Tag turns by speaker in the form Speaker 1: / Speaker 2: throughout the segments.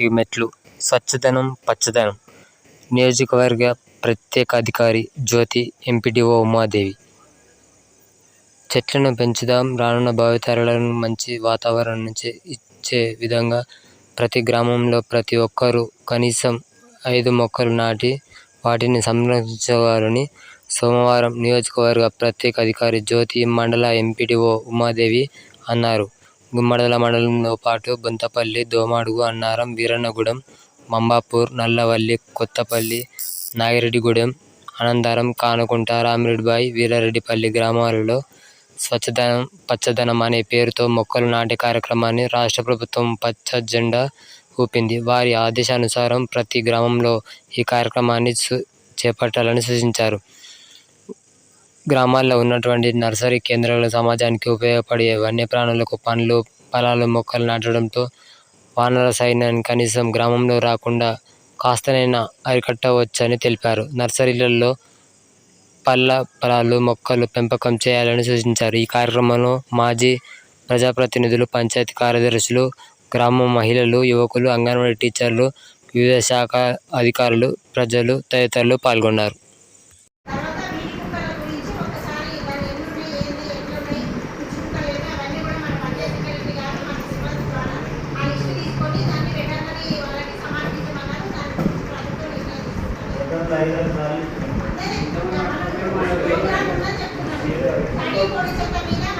Speaker 1: ఈ మెట్లు స్వచ్ఛదనం పచ్చదనం. నియోజకవర్గ ప్రత్యేక అధికారి జ్యోతి ఎంపీడీఓ ఉమాదేవి. చెట్లను పెంచుదాం రానున్న భావితరాలను మంచి వాతావరణం నుంచి ఇచ్చే విధంగా ప్రతి గ్రామంలో ప్రతి ఒక్కరూ కనీసం ఐదు మొక్కలు నాటి వాటిని సంరక్షించేవారని సోమవారం నియోజకవర్గ ప్రత్యేక అధికారి జ్యోతి మండల ఎంపీడీఓ ఉమాదేవి అన్నారు. గుమ్మడల మండలంతో పాటు బొంతపల్లి దోమాడుగు అన్నారం వీరన్నగూడెం మంబాపూర్ నల్లవల్లి కొత్తపల్లి నాగిరెడ్డిగూడెం అనంతరం కానుకుంట రామిరెడ్డిబాయి వీరారెడ్డిపల్లి గ్రామాలలో స్వచ్ఛదనం పచ్చదనం అనే పేరుతో మొక్కలు నాటే కార్యక్రమాన్ని రాష్ట్ర ప్రభుత్వం పచ్చ జెండా ఊపింది. వారి ఆదేశానుసారం ప్రతి గ్రామంలో ఈ కార్యక్రమాన్ని చేపట్టాలని సూచించారు. గ్రామాల్లో ఉన్నటువంటి నర్సరీ కేంద్రాలు సమాజానికి ఉపయోగపడే వన్యప్రాణులకు పండ్లు ఫలాలు మొక్కలు నాటడంతో వానర సైన్యాన్ని కనీసం గ్రామంలో రాకుండా కాస్తనైనా అరికట్టవచ్చని తెలిపారు. నర్సరీలలో పళ్ళ ఫలాలు మొక్కలు పెంపకం చేయాలని సూచించారు. ఈ కార్యక్రమంలో మాజీ ప్రజాప్రతినిధులు పంచాయతీ కార్యదర్శులు గ్రామ మహిళలు యువకులు అంగన్వాడీ టీచర్లు వివిధ శాఖ అధికారులు ప్రజలు తదితరులు పాల్గొన్నారు.
Speaker 2: తీసుకుంటారు ప్రోగ్రామ్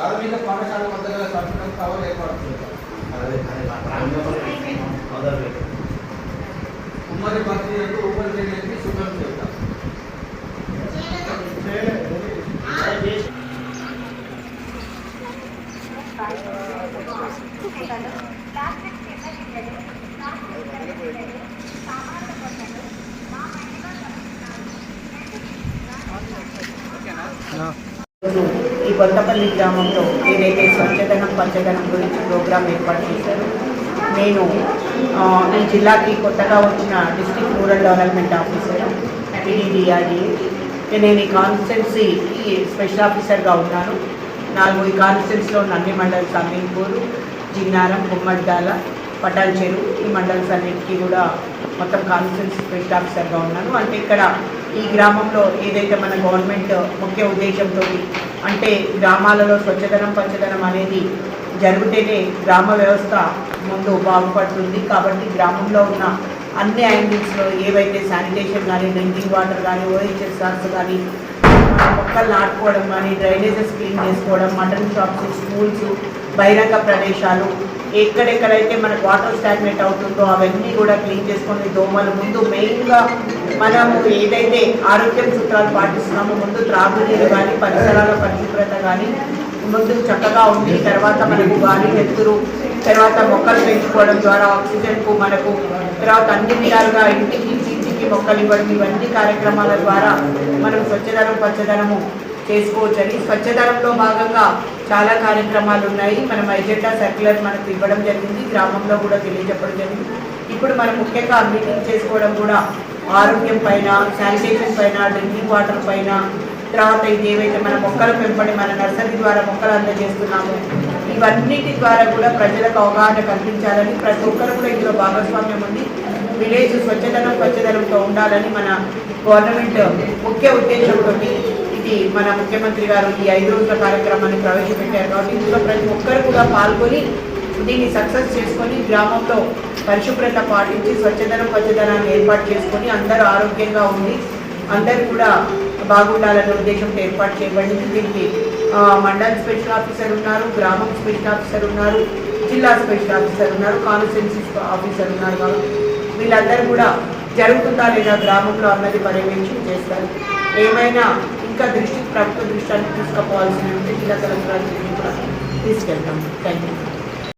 Speaker 3: ప్రాథమిక పాఠశాల వద్ద గల సంపూర్ణ కవర్ ఏర్పాటు చేశారు ఉమ్మడి బస్తీలకు ఉపరితలానికి శుభ్రం చేస్తారు
Speaker 4: రోజు ఈ బొంతపల్లి గ్రామంలో ఏదైతే స్వచ్ఛదనం పచ్చదనం గురించి ప్రోగ్రాం ఏర్పాటు చేశారో నేను ఈ జిల్లాకి కొత్తగా వచ్చిన district rural development officer PD DRDA నేను ఈ కాన్స్టిట్యున్సీకి స్పెషల్ ఆఫీసర్గా ఉన్నాను. నాలుగు ఈ కాన్స్టిట్యున్సీలో నంది అన్ని మండల్స్ అమీన్పూర్ జిన్నారం గుమ్మడ్డాల పటాల్ చెరువు ఈ మండల్స్ అన్నిటికీ కూడా మొత్తం కాన్స్టిట్యున్సీ స్పెషల్ ఆఫీసర్గా ఉన్నాను. అంటే ఇక్కడ ఈ గ్రామంలో ఏదైతే మన గవర్నమెంట్ ముఖ్య ఉద్దేశంతో అంటే గ్రామాలలో స్వచ్ఛదనం పచ్చదనం అనేది జరిగితేనే గ్రామ వ్యవస్థ ముందు బాగుపడుతుంది. కాబట్టి గ్రామంలో ఉన్న అన్ని యాంగిల్స్లో ఏవైతే శానిటేషన్ కానీ డ్రింకింగ్ వాటర్ కానీ ఓహెచ్ఎస్ఆర్స్ కానీ మొక్కలు నాటుకోవడం కానీ డ్రైనేజెస్ క్లీన్ చేసుకోవడం మటన్ షాప్స్ స్కూల్స్ బహిరంగ ప్రదేశాలు ఎక్కడెక్కడైతే మనకు వాటర్ స్టాగ్నేట్ అవుతుందో అవన్నీ కూడా క్లీన్ చేసుకొని దోమలు ముందు మెయిన్గా మనము ఏదైతే ఆరోగ్యం సూత్రాలు పాటిస్తున్నామో ముందు త్రాగునీరు కానీ పరిసరాల కానీ ముందు చక్కగా ఉండి తర్వాత మనకు గాలి ఎత్తురు తర్వాత మొక్కలు పెంచుకోవడం ద్వారా ఆక్సిజన్కు మనకు తర్వాత అన్ని విధాలుగా ఇంటికి ఇంటికి మొక్కలు ఇవ్వడం ఇవన్నీ కార్యక్రమాల ద్వారా మనం స్వచ్ఛదనం పచ్చదనము చేసుకోవచ్చని. స్వచ్ఛతరంలో భాగంగా చాలా కార్యక్రమాలు ఉన్నాయి. మనం ఎజెండా సర్క్యులర్ మనకు ఇవ్వడం జరిగింది. గ్రామంలో కూడా తెలియజెప్పడం జరిగింది. ఇప్పుడు మనం ముఖ్యంగా మీటింగ్ చేసుకోవడం కూడా ఆరోగ్యం పైన శానిటేషన్ పైన డ్రింకింగ్ వాటర్ పైన తర్వాత ఇది ఏవైతే మన మొక్కల పెంపడి మన నర్సరీ ద్వారా మొక్కలు అందజేస్తున్నామో ఇవన్నిటి ద్వారా కూడా ప్రజలకు అవగాహన కల్పించాలని ప్రతి ఒక్కరు కూడా ఇందులో భాగస్వామ్యం ఉంది. విలేజ్ స్వచ్ఛతనం స్వచ్ఛతనంతో ఉండాలని మన గవర్నమెంట్ ముఖ్య ఉద్దేశంతో ఇది మన ముఖ్యమంత్రి గారు ఈ ఐదు రోజుల కార్యక్రమాన్ని ప్రవేశపెట్టారు కాబట్టి ఇందులో ప్రతి ఒక్కరు కూడా పాల్గొని దీన్ని సక్సెస్ చేసుకొని గ్రామంలో పరిశుభ్రత పాటించి స్వచ్ఛతనం స్వచ్ఛతనాన్ని ఏర్పాటు చేసుకొని అందరూ ఆరోగ్యంగా ఉండి అందరూ కూడా బాగుండాలనే ఉద్దేశంతో ఏర్పాటు చేయబడింది. దీనికి మండల్ స్పెషల్ ఆఫీసర్ ఉన్నారు గ్రామం స్పెషల్ ఆఫీసర్ ఉన్నారు జిల్లా స్పెషల్ ఆఫీసర్ ఉన్నారు కాన్స్టిట్యున్సీ ఆఫీసర్ ఉన్నారు కాబట్టి వీళ్ళందరూ కూడా జరుగుతుందా లేదా గ్రామంలో అన్నది పర్యవేక్షణ చేస్తారు. ఏమైనా ఇంకా దృష్టి ప్రభుత్వ దృష్టాన్ని తీసుకుపోవాల్సిన ఉంటే జిల్లా కలెక్టర్ కూడా తీసుకెళ్తాం. Thank you